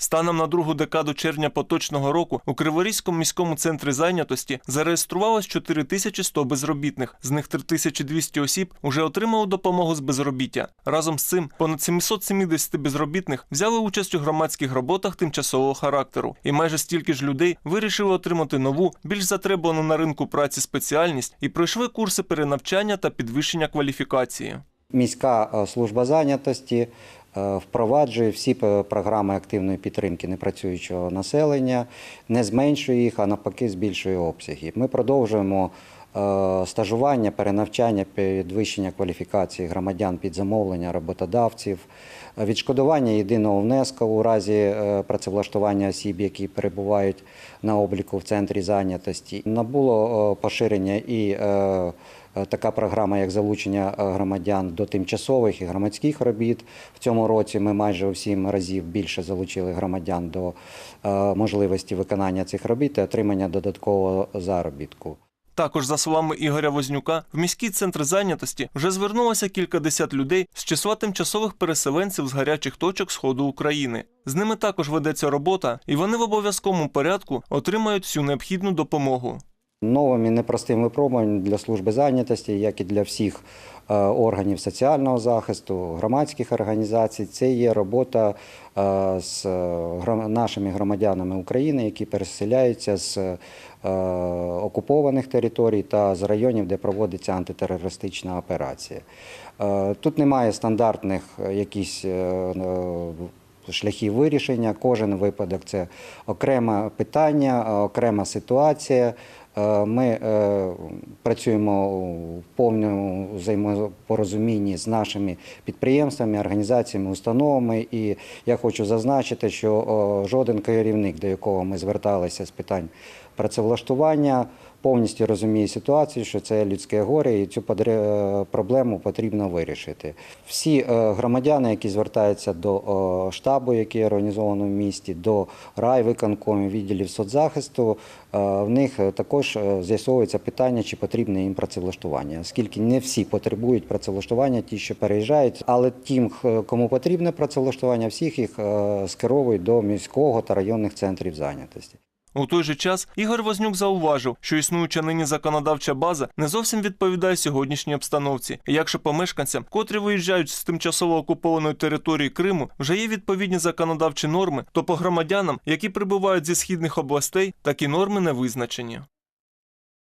Станом на другу декаду червня поточного року у Криворізькому міському центрі зайнятості зареєструвалось 4100 безробітних. З них 3200 осіб уже отримали допомогу з безробіття. Разом з цим понад 770 безробітних взяли участь у громадських роботах тимчасового характеру, і майже стільки ж людей вирішили отримати нову, більш затребувану на ринку праці спеціальність і пройшли курси перенавчання та підвищення кваліфікації. Міська е, служба зайнятості впроваджує всі програми активної підтримки непрацюючого населення, не зменшує їх, а навпаки збільшує обсяги. Ми продовжуємо е, стажування, перенавчання, підвищення кваліфікації громадян під замовлення роботодавців, е, відшкодування єдиного внеску у разі е, працевлаштування осіб, які перебувають на обліку в центрі зайнятості. Набуло е, поширення і е, е, така програма, як залучення е, громадян до тимчасових і громадських робіт. В цьому році ми майже у сім разів більше залучили громадян до е, можливості виконання цих робіт і отримання додаткового заробітку. Також, за словами Ігоря Вознюка, в міський центр зайнятості вже звернулося кількадесят людей з числа тимчасових переселенців з гарячих точок сходу України. З ними також ведеться робота, і вони в обов'язковому порядку отримають всю необхідну допомогу. Новим і непростим випробуванням для служби зайнятості, як і для всіх е, органів соціального захисту, громадських організацій, це є робота е, з е, нашими громадянами України, які переселяються з окупованих територій та з районів, де проводиться антитерористична операція. Тут немає стандартних якісь шляхів вирішення. Кожен випадок це окреме питання, окрема ситуація. Е, Ми е, працюємо у повному взаємопорозумінні з нашими підприємствами, організаціями, установами. І я хочу зазначити, що жоден керівник, до якого ми зверталися з питань працевлаштування, повністю розуміє ситуацію, що це людське горе, і цю е, проблему потрібно вирішити. Всі громадяни, які звертаються до штабу, який організовано в місті, до райвиконкомів, відділів соцзахисту, в них е, також з'ясовується питання, чи потрібне їм працевлаштування, оскільки не всі потребують працевлаштування, ті, що переїжджають, але тим, кому потрібне працевлаштування, всіх їх е, скеровують до міського та районних центрів зайнятості. У той же час Ігор Вознюк зауважив, що існуюча нині законодавча база не зовсім відповідає сьогоднішній обстановці. Якщо помешканцям, котрі виїжджають з тимчасово окупованої території Криму, вже є відповідні законодавчі норми, то по громадянам, які прибувають зі східних областей, такі норми не визначені.